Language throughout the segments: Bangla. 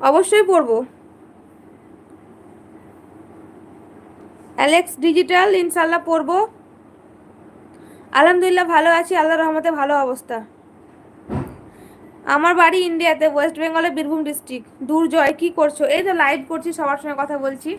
অবশ্যই পড়ব। অ্যালেক্স ডিজিটাল ইনশাল্লাহ পড়ব। আলহামদুলিল্লাহ ভালো আছি, আল্লাহ রহমতে ভালো অবস্থা। আমার বাড়ি ইন্ডিয়াতে ওয়েস্ট বেঙ্গলের বীরভূম ডিস্ট্রিক্ট দুর্জয়, কী করছ? এই তো লাইভ করছি, সবার সঙ্গে কথা বলছি।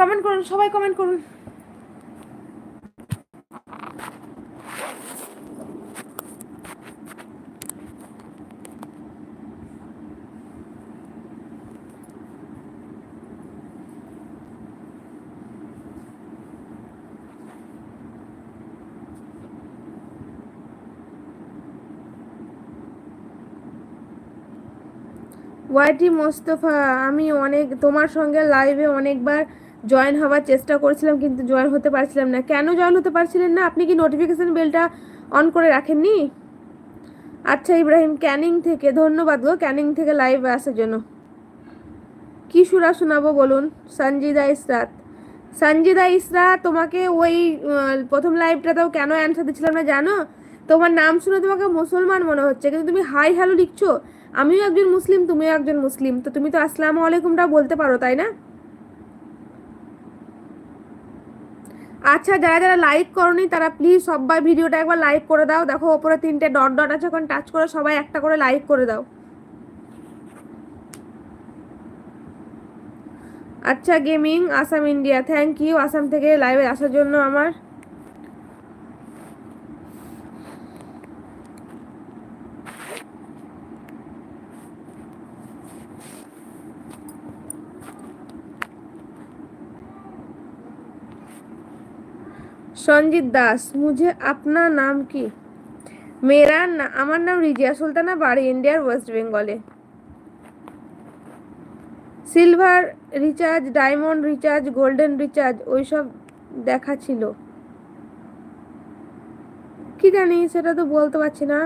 কমেন্ট করুন সবাই কমেন্ট করুন। ওয়াইটি মোস্তফা আমি অনেক তোমার সঙ্গে লাইভে অনেকবার জয়েন হওয়ার চেষ্টা করেছিলাম, কিন্তু জয়েন হতে পারছিলাম না। কেন জয়েন হতে পারছিলেন না? আপনি কি নোটিফিকেশান বেলটা অন করে রাখেননি? আচ্ছা ইব্রাহিম, ক্যানিং থেকে, ধন্যবাদ গো, ক্যানিং থেকে লাইভ আসার জন্য। কি সুরা শোনাবো বলুন? সঞ্জিদা ইসরাত। সঞ্জিদা ইসরা তোমাকে ওই প্রথম লাইভটাতেও কেন অ্যান্সার দিচ্ছিলাম না জানো? তোমার নাম শুনে তোমাকে মুসলমান মনে হচ্ছে, কিন্তু তুমি হাই হ্যালো লিখছো। আমিও একজন মুসলিম, তুমিও একজন মুসলিম। তো তুমি তো আসসালামু আলাইকুমটা বলতে পারো, তাই না? আচ্ছা যারা যারা লাইক করনি তারা প্লিজ সবাই ভিডিওটা একবার লাইক করে দাও। দেখো, ওপরে তিনটে ডট ডট আছে ওখানে টাচ করে সবাই একটা করে লাইক করে দাও। আচ্ছা gaming Assam India thank you Assam থেকে লাইভে আসার জন্য আমার সঞ্জিত দাস, মুঝে আপনার নাম কি? মেরা না, আমার নাম রিজিয়া সুলতানা, বাড়ি ইন্ডিয়ার ওয়েস্ট বেঙ্গলে। Silver recharge, diamond recharge, golden recharge, ওইসব দেখা ছিল। কি জানি, সেটা তো বলতে পারছি না!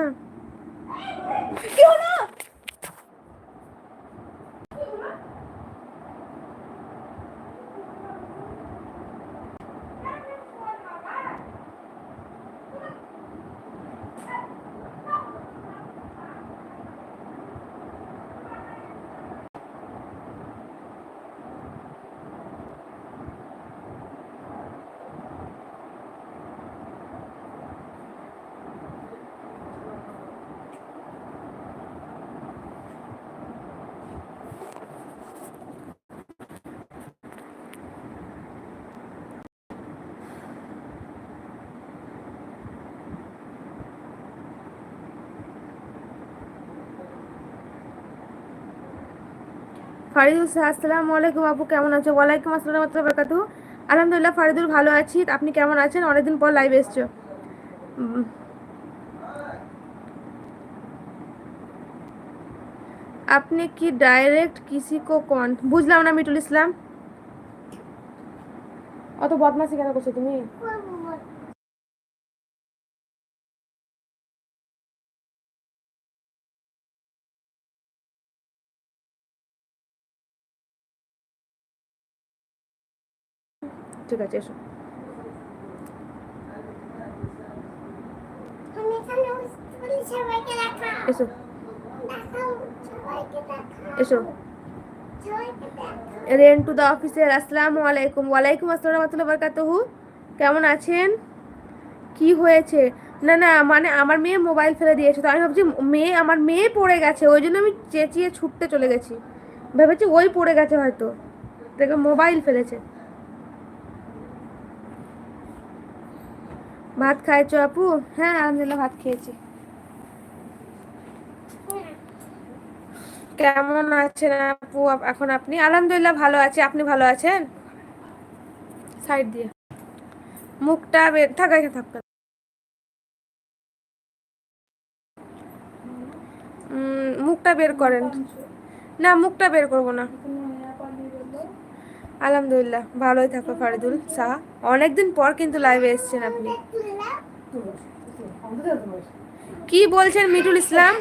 ফারিদুল আসসালামু আলাইকুম আপু, কেমন আছো? ওয়ালাইকুম আসসালাম বারকাতু আলহামদুলিল্লাহ, ফারিদুল ভালো আছি। আপনি কেমন আছেন? অনেকদিন পর লাইভ এসছো। আপনি কি ডাইরেক্ট কিসি কো কন? বুঝলাম না মিটুল ইসলাম। অত বদমাসি কেন করছ তুমি? ঠিক আছে এসো। এসো। এসো। টু দ্য অফিসের আসসালামু আলাইকুম। ওয়ালাইকুম আসসালাম রহমতুল্লাহ বরকাতহু। কেমন আছেন? কি হয়েছে? না না মানে আমার মেয়ে মোবাইল ফেলে দিয়েছে তো আমি ভাবছি মেয়ে আমার মেয়ে পড়ে গেছে ওই জন্য আমি চেঁচিয়ে ছুটতে চলে গেছি। ভেবেছি ওই পড়ে গেছে হয়তো দেখে মোবাইল ফেলেছে। ভাত খাইছো আপু? হ্যাঁ আলহামদুলিল্লাহ ভাত খেয়েছি। কেমন আছেন আপু? এখন আপনি? আলহামদুলিল্লাহ ভালো আছি। আপনি ভালো আছেন? সাইড দিয়ে। মুখটা থাকা থাকা। মুখটা বের করেন। না, মুখটা বের করব না। আলহামদুলিল্লাহ, ভালোই থাকো ফারিদুল সাহা। অনেকদিন পর কিন্তু লাইভে এসছেন আপনি। কি বলছেন মিটুল ইসলাম?